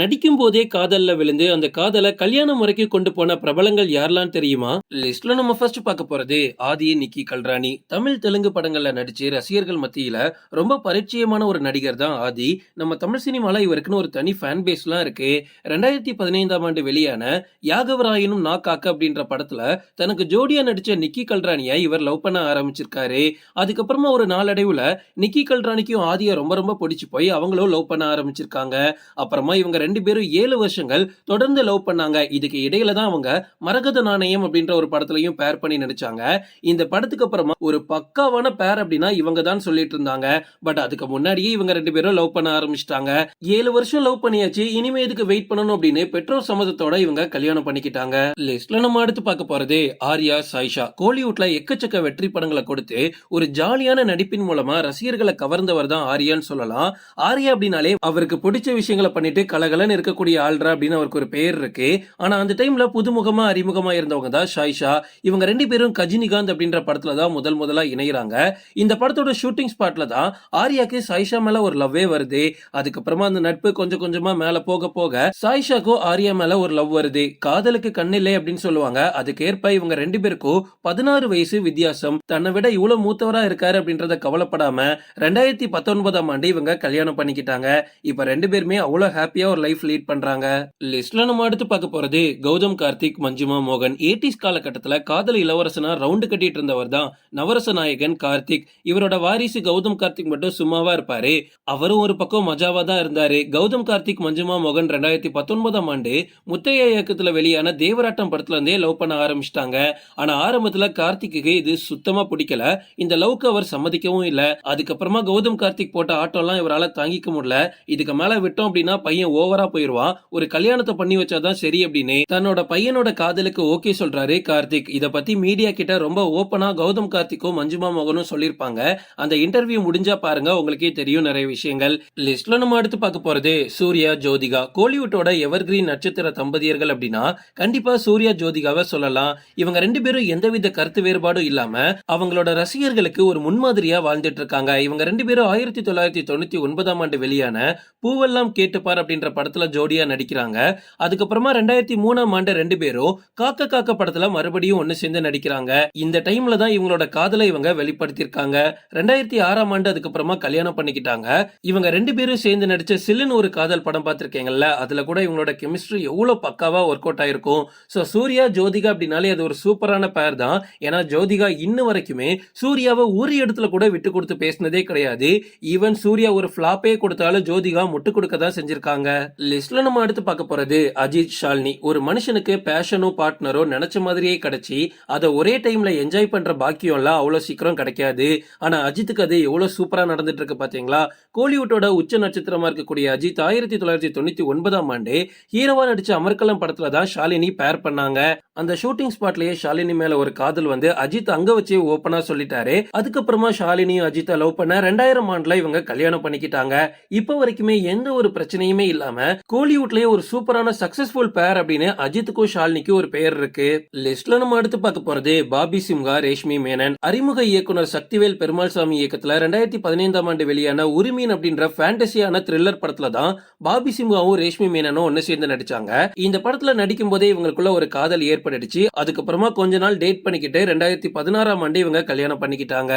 நடிக்கும் போதே காதல்ல விழுந்து அந்த காதலை கல்யாணம் முறைக்கு கொண்டு போன பிரபலங்கள் யாரெல்லாம் தெரியுமா? லிஸ்ட்ல நம்ம ஃபர்ஸ்ட் பார்க்க போறது ஆதி நிக்கி கல்ராணி. தமிழ் தெலுங்கு படங்கள்ல நடிச்சு ரசிகர்கள் மத்தியில ரொம்ப பரிச்சயமான ஒரு நடிகர் தான் ஆதி. நம்ம தமிழ் சினிமால இவருக்குன்னு ஒரு தனி ஃபேன் பேஸ்லாம் இருக்கு. ரெண்டாயிரத்தி பதினைந்தாம் ஆண்டு வெளியான யாகவராயனும் நா காக்க அப்படின்ற படத்துல தனக்கு ஜோடியா நடிச்ச நிக்கி கல்ராணியை இவர் லவ் பண்ண ஆரம்பிச்சிருக்காரு. அதுக்கப்புறமா ஒரு நாளடைவுல நிக்கி கல்ராணிக்கும் ஆதியை ரொம்ப ரொம்ப பிடிச்சு போய் அவங்களும் லவ் பண்ண ஆரம்பிச்சிருக்காங்க. அப்புறமா இவங்க ரெண்டு பேரும் ஏழு வருஷங்கள் தொடர்ந்து லவ் பண்ணாங்க. இதுக்கு இடையில தான் அவங்க மரகத நாணயம் அப்படின்ற ஒரு படத்துலயும் பேர் பண்ணி நடிச்சாங்க. இந்த படத்துக்கு அப்புறமா ஒரு பக்காவான பேர் அப்படின்னா இவங்க தான் சொல்லிட்டு இருந்தாங்க. பட் அதுக்கு முன்னாடியே இவங்க ரெண்டு பேரும் லவ் பண்ண ஆரம்பிச்சிட்டாங்க. ஏழு வருஷம் லவ் பண்ணியாச்சு இனிமே இதுக்கு வெயிட் பண்ணணும் அப்படின்னு பெற்றோர் சம்மதத்தோட இவங்க கல்யாணம் பண்ணிக்கிட்டாங்க. லிஸ்ட்ல நம்ம அடுத்து பார்க்க போறது ஆர்யா சாய்ஷா. கோலிவுட்ல எக்கச்சக்க வெற்றி படங்களை கொடுத்து ஒரு ஜாலியான நடிப்பின் மூலமா ரசிகர்களை கவர்ந்தவர் தான் ஆர்யான்னு சொல்லலாம். ஆர்யா அப்படின்னாலே அவருக்கு பிடிச்ச விஷயங்களை பண்ணிட்டு கலக கலகலன்னு இருக்கக்கூடிய ஆள்ரா அப்படின்னு அவருக்கு ஒரு பெயர் இருக்கு. ஆனா அந்த டைம்ல புதுமுகமா அறிமுகமா இருந்தவங்க தான் ஷாய்ஷா. இவங்க ரெண்டு பேரும் கஜினிகாந்த் அப்படின்ற படத்துல தான் முதல் முதலா இணையறாங்க. இந்த படத்தோட ஷூட்டிங் ஸ்பாட்ல தான் ஆர்யாக்கு சாய்ஷா மேல ஒரு லவ்வே வருது. அதுக்கப்புறமா அந்த நட்பு கொஞ்சம் கொஞ்சமா மேல போக போக சாய்ஷாக்கும் ஆர்யா மேல ஒரு லவ் வருது. காதலுக்கு கண்ணில்லை அப்படின்னு சொல்லுவாங்க. அதுக்கேற்ப இவங்க ரெண்டு பேருக்கும் பதினாறு வயசு வித்தியாசம். தன்னை விட இவ்வளவு மூத்தவரா இருக்காரு அப்படின்றத கவலைப்படாம ரெண்டாயிரத்தி பத்தொன்பதாம் ஆண்டு இவங்க கல்யாணம் பண்ணிக்கிட்டாங்க. இப்ப ரெண்டு பேருமே அவ்வளவு ஹாப்பியா ஒரு லைஃப் லீட் பண்றாங்க. லிஸ்ட்ல நம்ம அடுத்து பார்க்க போறது கௌதம் கார்த்திக் மஞ்சுமா மோகன். ஏடிஸ் காலகட்டத்துல காதல் இளவரசனா ரவுண்டு கட்டிட்டு இருந்தவர் தான் நவரச நாயகன் கார்த்திக். இவரோட வாரிசு கௌதம் கார்த்திக் மட்டும் சும்மாவா இருப்பாரு. அவரும் ஒரு பக்கம் மஜாவா தான் இருந்தாரு. கௌதம் கார்த்திக் மஞ்சுமா மோகன் ரெண்டாயிரத்தி பத்தொன்பதாம் ஆண்டு முத்தையா இயக்கத்துல வெளியான தேவராட்டம் படத்துல இருந்தே லவ் பண்ண ஆரம்பிச்சிட்டாங்க. ஆனா ஆரம்பத்துல கார்த்திக்கு இது சுத்தமா பிடிக்கல. இந்த லவ்க்கு அவர் சம்மதிக்கவும் இல்ல. அதுக்கப்புறமா கௌதம் கார்த்திக் போட்ட ஆட்டோலாம் இவரால தாங்கிக்க முடியல. இதுக்கு மேல விட்டோம் அப்படின்னா பையன் ஓவரா போயிருவா. ஒரு கல்யாணத்தை பண்ணி வச்சாதான் சரி அப்படின்னு தன்னோட பையனோட காதலுக்கு ஓகே சொல்றாரு கார்த்திக். இத பத்தி மீடியா கிட்ட ரொம்ப ஓப்பனா கௌதம் கார்த்திக்கும் மஞ்சுமா மோகனும் சொல்லிருப்பாங்க அந்த இன்டர்வியூ முடிஞ்சா பாருங்க உங்களுக்கே தெரியும் நிறைய விஷயங்கள். லிஸ்ட்ல நம்ம அடுத்து பார்க்க போறது சூர்யா ஜோதிகா. கோலிவுட்டோட எவர்கிரீன் நட்சத்திர தம்பதியர்கள் அப்படின்னா கண்டிப்பா சூர்யா ஜோதிகாவை சொல்லலாம். இவங்க ரெண்டு பேரும் எந்தவித கருத்து வேறுபாடும் இல்லாம அவங்களோட ரசிகர்களுக்கு ஒரு முன்மாதிரியா வாழ்ந்துட்டு இருக்காங்க. இவங்க ரெண்டு பேரும் ஆயிரத்தி தொள்ளாயிரத்தி தொண்ணூத்தி ஒன்பதாம் ஆண்டு வெளியான பூவெல்லாம் கேட்டுப்பார் அப்படின்ற படத்துல ஜோடியா நடிக்கிறாங்க. அதுக்கப்புறமா ரெண்டாயிரத்தி மூணாம் ஆண்டு ரெண்டு பேரும் காக்க காக்க படத்துல மறுபடியும் ஒண்ணு சேர்ந்து நடிக்கிறாங்க. இந்த டைம்ல தான் இவங்களோட காதலை இவங்க வெளிப்படுத்தியிருக்காங்க. ரெண்டாயிரத்தி ஆறாம் ஆண்டு அதுக்கப்புறமா கல்யாணம் பண்ணிக்கிட்டாங்க. இவங்க ரெண்டு பேரும் சேர்ந்து நடிச்ச சில்லுன்னு ஒரு காதல் படம் பார்த்திருக்கீங்கல்ல அதுல கூட இவங்களோட கெமிஸ்ட்ரி எவ்வளவு பக்காவா ஒர்க் அவுட் ஆயிருக்கும். சோ சூர்யா ஜோதிகா அப்படின்னாலே அது ஒரு சூப்பரான பேர் தான். ஏன்னா ஜோதிகா இன்ன வரைக்குமே சூர்யாவை ஒரு இடத்துல கூட விட்டு கொடுத்து பேசினதே கிடையாது. ஈவன் சூர்யா ஒரு ஃபிளாப்பே கொடுத்தாலும் ஜோதிகா முட்டு கொடுக்க தான் செஞ்சிருக்காங்க. லிஸ்ட்ல நம்ம அடுத்து பார்க்க போறது அஜித் ஷாலினி. ஒரு மனுஷனுக்கு பேஷனோ பார்ட்னரோ நினைச்ச மாதிரியே கிடைச்சி அதை ஒரே டைம்ல என்ஜாய் பண்ற பாக்கியம்லாம் அவ்வளவு சீக்கிரம் கிடைக்காது. ஆனா அஜித்துக்கு அது எவ்வளவு சூப்பரா நடந்துட்டு இருக்கு பாத்தீங்களா? கோலிவுட்டோட உச்ச நட்சத்திரமா இருக்கக்கூடிய அஜித் ஆயிரத்தி தொள்ளாயிரத்தி தொண்ணூத்தி ஒன்பதாம் ஆண்டு ஹீரோவா நடிச்ச அமர்கலம் படத்துல தான் ஷாலினி பேர் பண்ணாங்க. அந்த ஷூட்டிங் ஸ்பாட்லயே ஷாலினி மேல ஒரு காதல் வந்து அஜித் அங்க வச்சே ஓப்பனா சொல்லிட்டாரு. அதுக்கப்புறமா ஷாலினியும் அஜித்தை லவ் பண்ண ரெண்டாயிரம் ஆண்டுல இவங்க கல்யாணம் பண்ணிக்கிட்டாங்க. இப்ப வரைக்குமே எந்த ஒரு பிரச்சனையுமே இல்லாம கோலிவுட்லயே ஒரு சூப்பரான சக்சஸ்ஃபுல் பேர் அப்படின்னு அஜித்துக்கும் ஷாலினிக்கும் ஒரு பெயர் இருக்கு. லிஸ்ட்ல நம்ம அடுத்து பார்க்க போறது பாபி சிம்ஹா ரேஷ்மி மேனன். அறிமுக இயக்குனர் சக்திவேல் பெருமாள் சாமி இயக்கத்துல ரெண்டாயிரத்தி பதினைந்தாம் ஆண்டு வெளியான உரிமீன் அப்படின்ற ஃபேண்டசியான த்ரில்லர் படத்துல தான் பாபி சிம்ஹாவும் ரேஷ்மி மேனனும் ஒன்னு சேர்ந்து நடிச்சாங்க. இந்த படத்துல நடிக்கும் போதே இவங்களுக்குள்ள ஒரு காதல் ஏற்பட்டுச்சு அதுக்கப்புறமா கொஞ்ச நாள் டேட் பண்ணிக்கிட்டு ரெண்டாயிரத்தி பதினாறாம் ஆண்டு இவங்க கல்யாணம் பண்ணிக்கிட்டாங்க.